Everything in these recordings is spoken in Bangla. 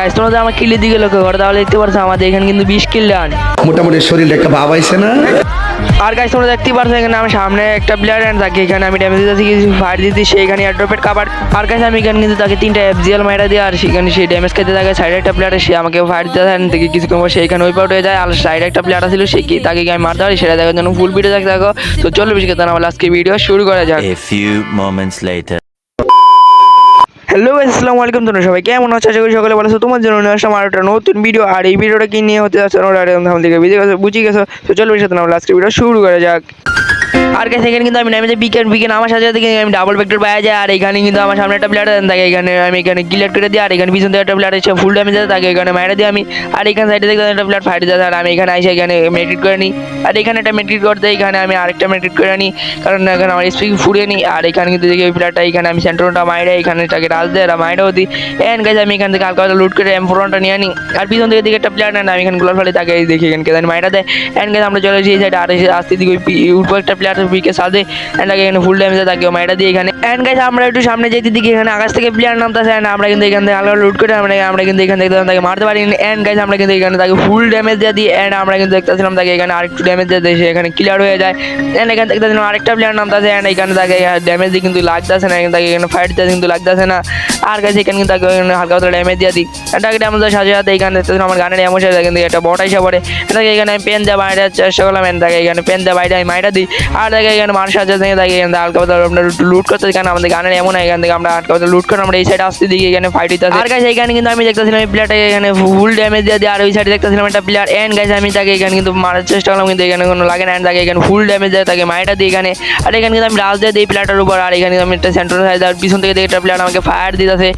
গাছ তোমরা আমার কিলের দিকে লক্ষ্য করো তাহলে দেখতে পারছ আমাদের এখানে কিন্তু বিশ কিল ডান মোটামুটি শরীরে একটা ভাব আইছে না? আর গাছ তোমরা দেখতে পারছ এখানে আমি সামনে একটা প্লেয়ার এন্ড তাকে এখানে আমি ড্যামেজ দিতেছি কিছু ফায়ার দিতে সেখানে এয়ারড্রপের কাবার আর গাছ আমি এখানে কিন্তু তাকে তিনটা এফজিএল মাইরা দিয়ে আর সেখানে সেই ড্যামেজ খেতে থাকে। সাইডে একটা প্লেয়ার সে আমাকে ফায়ার দিতে থাকে থেকে কিছুক্ষণ পর সেইখানে ওই পাউট হয়ে যায়। আর সাইডে একটা প্লেয়ার ছিল সে কি তাকে আমি মারতে পারি? সেটা দেখার জন্য ফুল ভিডিও দেখতে থাকো। তো চলো বেশি কথা না আজকে ভিডিও শুরু করা যাক। A few moments later. Hello আসসালামু আলাইকুম তোমরা সবাই কেমন আছো? আশা করি সকলে ভালো তোমার জন্য নিয়ে আসলাম আর একটা নতুন ভিডিও আর এই ভিডিওটা কি নিয়ে হতে যাচ্ছে? ওরা আমাদেরকে বুঝে গেছো বুঝে গেছো। তো চলো সাথে না আজকে ভিডিও শুরু করা যাক। আর এখানে কিন্তু আমি নামে বিকেন বিকেন আমার সাথে সাথে আমি ডাবল ভেক্টর পাওয়া যায়। আর এখানে কিন্তু আমার সামনে একটা প্লেয়ার থাকে এখানে আমি এখানে কিলেট করে দিই, আর এখানে পিছন থেকে একটা প্লেয়ার এসে ফুল ড্যামেজ দেয়, তাকে এখানে মারা দিই আমি। আর এখানে সাইডে দেখতে একটা প্লেয়ার ফাইট যায় আর আমি এখানে এসে এখানে মেডিট করে নিই। আর এখানে একটা মেডিট করতে এখানে আমি আরেকটা মেডিট করে নিই, কারণ এখানে আমার স্পিক ফুরিয়ে নিই। আর এখানে কিন্তু দেখি ওই প্লেয়ারটা এখানে আমি সেন্টারটা মাইরে, এখানে তাকে রাজ দেয়, আর মাইরেও দিই। এন্ড গাছ আমি এখান থেকে হালকা হালকা লুট করে এম ফোরনটা নিয়ে আনি আর পিছন থেকে দিকে একটা প্লেয়ার না, আমি এখানে গোলার ফলে তাকে দেখি, এখানে কেদানি মাইরা দেয়। এন গাছ আমরা চলে এসেছি এই সাইডে আর আসতে দিকে ওই উঠবো একটা প্লেয়ার পিকে সাথে এন্ড আগে এখানে ফুল ড্যামেজ তাকে মাইরা দিই এখানে এন্ড গাছ আমরা একটু সামনে যেতে দিকে এখানে আকাশ থেকে প্লেয়ার নামতেছে and আমরা কিন্তু এখান থেকে হালকা লুট করে আমরা আমরা কিন্তু এখান থেকে তাকে মারতে পারি এন্ড গাছ আমরা কিন্তু এখানে তাকে ফুল ড্যামেজ দিয়ে দিই এন্ড আমরা কিন্তু দেখতেছিলাম তাকে এখানে আরেকটু ড্যামেজ দিয়ে সে এখানে ক্লিয়ার হয়ে যায় এন্ড এখান থেকে দেখতেছিলাম আরেকটা প্লেয়ার নামতেছে এন্ড এখানে তাকে ড্যামেজ দিয়ে কিন্তু লাগতেছে না, এখানে তাকে এখানে ফাইট দিয়ে কিন্তু লাগতেছে না আর কাছে এখানে কিন্তু তাকে হালকা হালকা ড্যামেজ দিয়ে দিই এটাকে ড্যামেজ সাথে সাথে এখানে দেখতেছিলাম আমার গানের এমন সাথে কিন্তু একটা বট এসে পড়ে এটাকে এখানে পেন দিয়ে বাইরে চেষ্টা করলাম এন্ড তাকে এখানে পেন দিয়ে বাইরে আমি মাইটা দিই আর তাকে এখানে মানুষ সাথে সাথে তাকে এখানে হালকা আমরা লুট করতে এখানে আমাদের গানের এমন এখান থেকে আমরা হালকা লুট করে আমরা এই সাইডে আসতে দিকে এখানে ফাইট হইতে আর গাছ এখানে কিন্তু আমি দেখতেছিলাম এই প্লেয়ারটাকে এখানে ফুল ড্যামেজ দিয়ে দিই আর ওই সাইডে দেখতেছিলাম একটা প্লেয়ার এন্ড গাছ আমি তাকে এখানে কিন্তু মারার চেষ্টা করলাম, কিন্তু এখানে কোনো লাগে না। তাকে এখানে ফুল ড্যামেজ দেয় তাকে মাইটা দিই এখানে আর এখানে কিন্তু আমি রাজ দিয়ে দিই প্লেয়ারটার উপর। আর এখানে আমি একটা সেন্টার সাইড আর পিছন থেকে দেখি একটা প্লেয়ার আমাকে ফায়ার দিতেছে।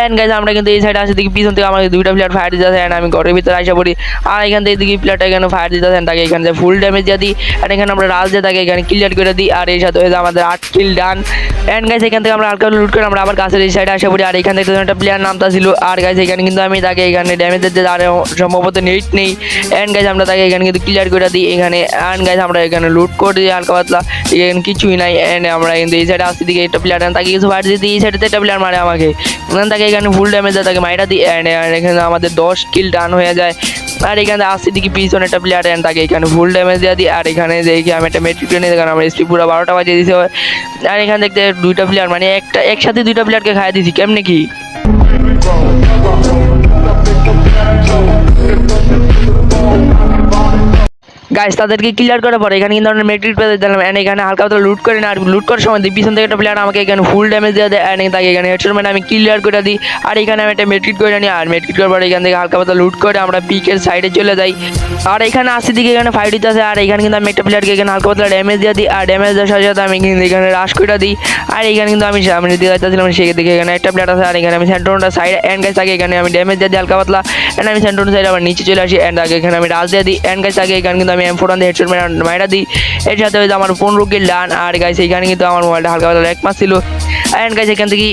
এন্ড গাছ আমরা কিন্তু এই সাইডে আসি দেখি পিছন থেকে আমাকে দুইটা প্লেয়ার ফায়ার দিতেছে। এন্ড আমি ঘরের ভিতরে আসা পড়ি। আর এখান থেকে দেখি প্লেয়ারটা এখানে ফায়ার দিতেছে। তাকে এখানে ফুল ড্যামেজ দিয়ে দিই। আর এখানে আমরা রাজ দিয়ে তাকে এখানে ক্লিয়ার করে দিই, আর এই সাথে আমাদের আট কিল ডান এন্ড গাছ এখান থেকে আমরা হালকা লুট করে আমরা আবার গাছের এই সাইডে আসা পড়ি, আর এখান থেকে একটা প্লেয়ার নামতা ছিল। আর গাছ এখানে কিন্তু আমি তাকে এখানে ড্যামেজ দিতে আর সম্ভবত নেট নেই। এন্ড গাছ আমরা তাকে এখানে কিন্তু ক্লিয়ার করে দিই এখানে। এন্ড গাছ আমরা এখানে লুট করে দিই হালকা পাতলা। এখানে কিছুই নাই। এন্ড আমরা কিন্তু এই সাইডে আসতে দিকে একটা প্লেয়ার তাকে কিছু ফায়ার দিতে এই সাইডে একটা প্লেয়ার মারে আমাকে। তাকে এখানে ফুল ড্যামেজ দেয়, তাকে মাইরা দিই। এন্ড এখানে আমাদের দশ কিল ডান হয়ে যায়। আর এখানে আসছে দিকে পিছনে একটা প্লেয়ার এন্ড তাকে এখানে ফুল ড্যামেজ দিয়ে দিই আর এখানে দেখি আমি একটা মেট্রিক ট্রেনে কারণ আমার স্পিড পুরো বারোটা বাজিয়ে হয় আর এখানে দেখতে দুইটা প্লেয়ার মানে একটা, একসাথে দুইটা প্লেয়ারকে খাইয়ে দিছি কেমনে কি? গাইস তাদেরকে ক্লিয়ার করার পরে, এখানে কিন্তু আমরা মেট্রিক পেতে দিলাম এন্ড এখানে হালকা পাতলা লুট করে না, আর লুট করার সময় দিই পিছন থেকে একটা প্লেয়ার আমাকে এখানে ফুল ড্যামেজ দিয়ে দেয় এন্ড তাকে এখানে হেডশট মানে আমি ক্লিয়ার করে দিই, আর এখানে আমি একটা মেট্রিক করে নিই, আর মেট্রিক করার পরে এখান থেকে হালকা পাতলা লুট করে আমরা পিকের সাইডে চলে যাই। আর এখানে আসি দিকে এখানে ফাইট দিতে আছে আর এখানে কিন্তু আমি একটা প্লেয়ারকে এখানে হালকা পাতলা ড্যামেজ দিয়ে দিই, আর ড্যামেজ দেওয়ার সাথে সাথে আমি কিন্তু এখানে রাশ করে দিই, আর এখানে কিন্তু আমি সামনে দিয়ে যাচ্ছিলাম সেই দিকে এখানে একটা প্লেয়ার আছে, আর এখানে আমি সেন্ট্রোনটা সাইড এন্ড গাছ থাকে এখানে আমি ড্যামেজ দিয়ে দিই হালকা পাতলা এন্ড আমি সেন্ট্রোন সাইড আবার নিচে চলে আসি এন্ড আগে এখানে আমি রাশ দিয়ে দিই এন্ড গাছ থাকে এখানে কিন্তু আমি এম ফোর হেডশট মাইরা দিই এর সাথে হয়তো আমার পনেরো কিল ডান আর গাছ এখানে কিন্তু আমার মোবাইলটা হালকা পাতলা এক মাস ছিল। এন্ড গাছ এখান থেকে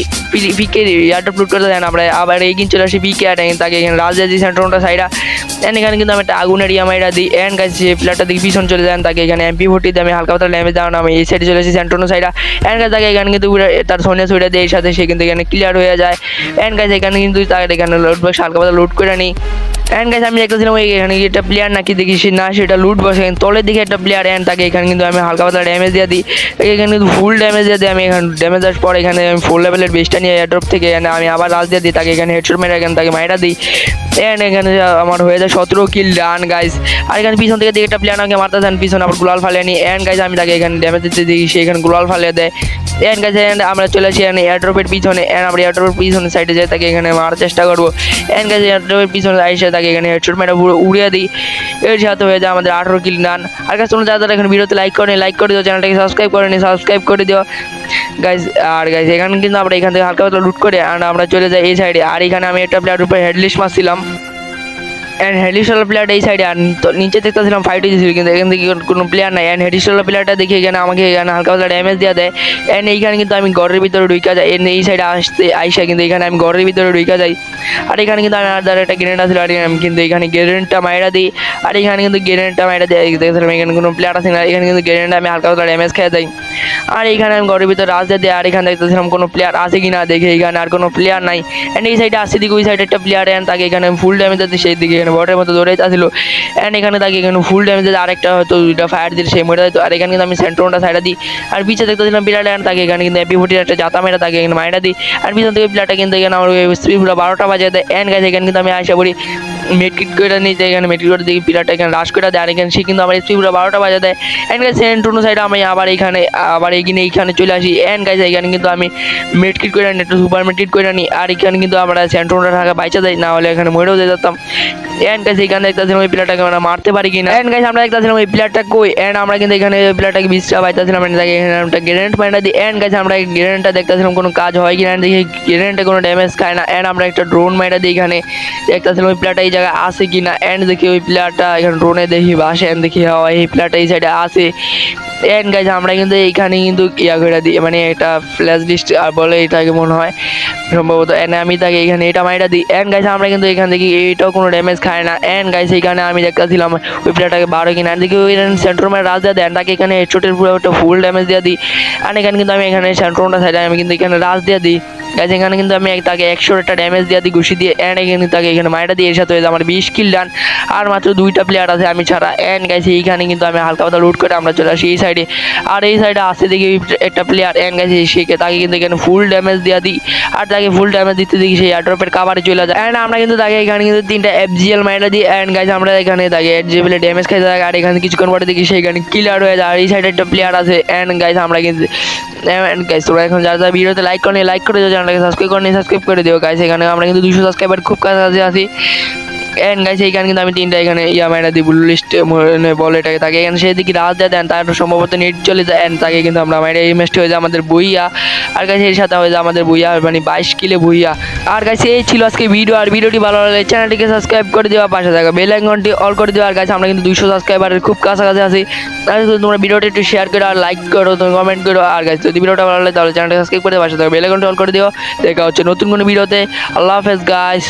পিকে ইয়ারটা আপলোড করতে দেন, আমরা আবার এগিয়ে চলে আসি পিকে আর তাকে এখানে রাজ দিয়ে দিই সাইডা এন্ড এখানে কিন্তু আমি একটা আগুনের ইয়া মাইরা দিই এন্ড গাছ যে প্লেয়ারটা দিকে পিছন চলে যান, তাকে এখানে এমপি ফোর্টি দিয়ে আমি হালকা পাতলা ড্যামেজ দেওয়া আমি এই সাইডে চলে আসি সেন্ট্রোনো সাইডা এন্ড গাছ তাকে এখানে কিন্তু তার সোনিয়া সুইডা দিয়ে এর সাথে সে কিন্তু এখানে ক্লিয়ার হয়ে যায়। এন্ড গাছ এখানে কিন্তু তাকে এখানে লোড বক্স হালকা পাতলা লোড করে নিই এন্ড গাইস আমি দেখতেছিলাম ওই এখানে একটা প্লেয়ার নাকি দেখি সে না, সেটা লুট বসে তলের দিকে একটা প্লেয়ার এন্ড তাকে এখানে কিন্তু আমি হালকা পাতলা ড্যামেজ দিয়ে দিই। এখানে কিন্তু ফুল ড্যামেজ দিয়ে দিই, আমি এখানে ড্যামেজ দেওয়ার পর এখানে আমি ফুল লেভেলের বেস্টটা নিয়ে এয়ারড্রপ থেকে এখানে আমি আবার রাজ দিয়ে দিই, তাকে এখানে হেডশট মেরে এখানে তাকে মাইরা দিই। এন্ড এখানে আমার হয়ে যায় সতেরো কিল ডান গাইস আর এখানে পিছন থেকে দিকে একটা প্লেয়ার আমাকে মারতে দেন পিছনে আবার গুলাল ফালিয়ে নিই এন্ড গাইস আমি তাকে এখানে ড্যামেজ দিতে দিই সে এখানে গুলাল ফালিয়ে দেয়। এন্ড গাইস এন্ড আমরা চলে আসি এখানে এয়ারড্রপের পিছনে এন্ড আমরা এয়ারড্রপের পিছনে সাইডে যাই, তাকে এখানে মারার চেষ্টা করব। এন্ড গাইস এয়ারড্রপের পিছনে এসে তাকে এখানে হেডশট মেরে পুরো উড়িয়ে দিই। এর সাথে হয়ে যায় আমাদের আঠেরো কিল নান আর গাছ তোমরা যারা এখন ভিডিওতে লাইক করেনি লাইক করে দিও চ্যানেলটাকে সাবস্ক্রাইব করে নি সাবস্ক্রাইব করে দিও। গাইজ আর গাইজ এখানে কিন্তু আমরা এখান থেকে হালকা লুট করে আর আমরা চলে যাই এই সাইডে আর এখানে আমি একটা প্লেয়ার উপরে হেডলিস্ট মারছিলাম। অ্যান্ড হেডিশনাল প্লেয়ারটা এই সাইডে আর তো নিচে দেখতেছিলাম ফাইট হয়েছিল কিন্তু এখান থেকে কোনো প্লেয়ার নাই। অ্যান্ড হেডিশনাল প্লেয়ারটা দেখে এখানে আমাকে এখানে হালকা পাতলা ড্যামেজ দেওয়া দেয়। অ্যান্ড এইখানে কিন্তু আমি ঘরের ভিতরে ঢুকা যাই। এন্ড এই সাইডে আসতে, আইসা কিন্তু এখানে আমি ঘরের ভিতরে ঢুকা যাই। আর এখানে কিন্তু আমি আর একটা গ্রেনেড আছে, আর আমি কিন্তু এখানে গ্রেনেডটা মাইরা দিই। আর এখানে কিন্তু গ্রেনেডটা মাইরা দিই দেখছিলাম এখানে কোনো প্লেয়ার আছে না এখানে কিন্তু গ্রেনেড আমি হালকা পাতলা ড্যামেজ খেয়ে যাই আর এখানে আমি ঘরের ভিতরে রাজ দিই, আর এখানে দেখতেছিলাম কোনো প্লেয়ার আছে কি না দেখে এখানে আর কোনো প্লেয়ার নাই। অ্যান্ড এই সাইডে আসছে দিকে, ওই সাইডে একটা প্লেয়ার অ্যান্ড তাকে এখানে আমি ফুল ড্যামেজ দিতে সেই দিকে এখানে বটের মতো দৌড়ে আসছিল অ্যান্ড এখানে তাকে এখানে ফুল ড্যামেজ দিতে আরেকটা হয়তো দুইটা ফায়ার দিলে সে মরে যেত আর এখানে কিন্তু আমি সেন্ট্রোনটা সাইডে দিই। আর পিছিয়ে দেখতেছিলাম বিরাট অ্যান্ড তাকে এখানে কিন্তু এপি ফুটির একটা জাতা মেরা তাকে এখানে মাইরা দিই। আর পিছন থেকে প্লেয়ারটা কিন্তু এখানে আমার স্পিড পুরো বারোটা বাজে দেয় অ্যান্ড গাছ এখানে কিন্তু আমি আশা করি মেটকিট করে নিতে এখানে মেটকিট করে দিই প্লেয়ারটা এখানে রাশ করে দেয়। আর এখানে সে কিন্তু আমার স্পিড পুরো বারোটা বাজে দেয় অ্যান্ড গাছ সেন্ট্রোনো সাইডে আমি আবার এখানে আবার এখানে এইখানে চলে আসি। অ্যান্ড গাছ এখানে কিন্তু আমি মেটকিট করে নিই একটু সুপার মেটকিট করে নিই আর এখানে কিন্তু আমরা সেন্ট্রোনটা থাকা বাইচা দেয়, না হলে এখানে মরেও দিয়ে যেতাম। অ্যান্ড গাছ এখানে দেখতেছিলাম ওই প্লেয়ারটাকে আমরা মারতে পারি কিনা? অ্যান্ড গাছ আমরা দেখতেছিলাম ওই প্লেয়ারটা কই? অ্যান্ড আমরা কিন্তু এখানে ওই প্লেয়ারটাকে বিশ্রা পাইতেছিলাম and তাকে এখানে একটা গ্রেনেড মাইনা দিই। অ্যান্ড গাছ আমরা গ্রেনেডটা দেখতেছিলাম, কোনো কাজ হয় কিনা? দেখি গ্রেনেডে কোনো ড্যামেজ খায় না। অ্যান্ড আমরা একটা ড্রোন মাইরা দিই এখানে। দেখতেছিলাম ওই প্লেয়ারটা এই জায়গায় আসে কিনা? অ্যান্ড দেখি ওই প্লেয়ারটা এখানে ড্রোনে দেখি, বাসে। অ্যান্ড দেখি হ্যাঁ এই প্লেয়ারটা এই সাইডে আসে অ্যান্ড গাছ আমরা কিন্তু এইখানে কিন্তু ইয়া করে দিই। মানে এটা ফ্ল্যাশ লিস্ট আর বলে এটাকে মনে হয়। সম্ভবত এনে আমি তাকে এখানে এটা মাইরা দিই। অ্যান্ড গাইছে আমরা কিন্তু এখান থেকে এইটাও কোনো ড্যামেজ খায় না। অ্যান্ড গাইস এখানে আমি দেখতেছিলাম ওই প্লেয়ারটাকে বারো কিনা। দেখি ওই সেন্ট্রোমের রাজ দেওয়া দেন, তাকে এখানে হেডশটের পুরো একটা ফুল ড্যামেজ দিয়ে দিই। অ্যান্ড এখানে কিন্তু আমি এখানে সেন্ট্রোমটা সাইডে আমি কিন্তু এখানে রাজ দিয়ে দিই। গাইছে এখানে কিন্তু আমি তাকে একশো একটা ড্যামেজ দিয়ে দিই, ঘুষি দিয়ে অ্যান্ড এখানে তাকে এখানে মাইরা দিয়ে এর সাথে আমার বিশ কিল ডান আর মাত্র দুইটা প্লেয়ার আছে আমি ছাড়া। অ্যান্ড গাইছে এইখানে কিন্তু আমি হালকা পাতলা লুট করে আমরা চলে আসি এই সাইডে আর এই সাইডে আসতে দেখি একটা প্লেয়ার অ্যান্ড গাইছে সেকে তাকে কিন্তু এখানে ফুল ড্যামেজ দিয়ে দিই। আর তাকে ফুল ড্যামেজ দিতে দেখি সেই এয়ারড্রপের কাভারে চলে যায়। অ্যান্ড আমরা কিন্তু তাকে এখানে কিন্তু তিনটা এফজিএল মাইরা দিই। অ্যান্ড গাইছে আমরা এখানে তাকে এফজিএল ড্যামেজ খাইতে থাকে আর এখানে কিছুক্ষণ পরে দেখি সেইখানে কিলার হয়ে যায়। আর এই সাইডে একটা প্লেয়ার আছে। অ্যান্ড গাইছে আমরা কিন্তু অ্যান্ড গাইস তোমরা এখন যারা যারা ভিডিওতে লাইক করে লাইক করে দিও চ্যানেলটাকে সাবস্ক্রাইব করে সাবস্ক্রাইব করে দিও গাইস এখানে আমরা কিন্তু দুশো সাবস্ক্রাইবার খুব কাছাকাছি আছি এন্ড গাইস এইখানে কিন্তু আমি তিনটা এখানে ইয়া মাইরা দিই ব্লু লিস্ট বলে এটাকে। তাকে এখানে সে দিকে রাজ দেয় দেন তার সম্ভবত নেট চলে যায়। অ্যান্ড তাকে কিন্তু আমরা মাইরা এই ম্যাচটা হয়ে যায় আমাদের বইয়া আর গাইস এর সাথে হয়ে যায় আমাদের বইয়া মানে বাইশ কিলে বইয়া আর গাইস এই ছিল আজকে ভিডিও আর ভিডিওটি ভালো লাগলে চ্যানেলটিকে সাবস্ক্রাইব করে দেওয়া পাশে থাকা বেল আইকনটি অল করে দেওয়া আর গাইস আমরা কিন্তু দুইশো সাবস্ক্রাইবারের খুব কাছাকাছি আছি। আর তোমরা ভিডিওটা একটু শেয়ার করো আর লাইক করো কমেন্ট করো। আর গাইস যদি ভিডিওটা ভালো লাগে, তাহলে চ্যানেলটা সাবস্ক্রাইব করে পাশে থাকা বেল আইকনটি অল করে দিও। দেখা হচ্ছে নতুন কোনো ভিডিওতে আল্লাহ হাফেজ গাইস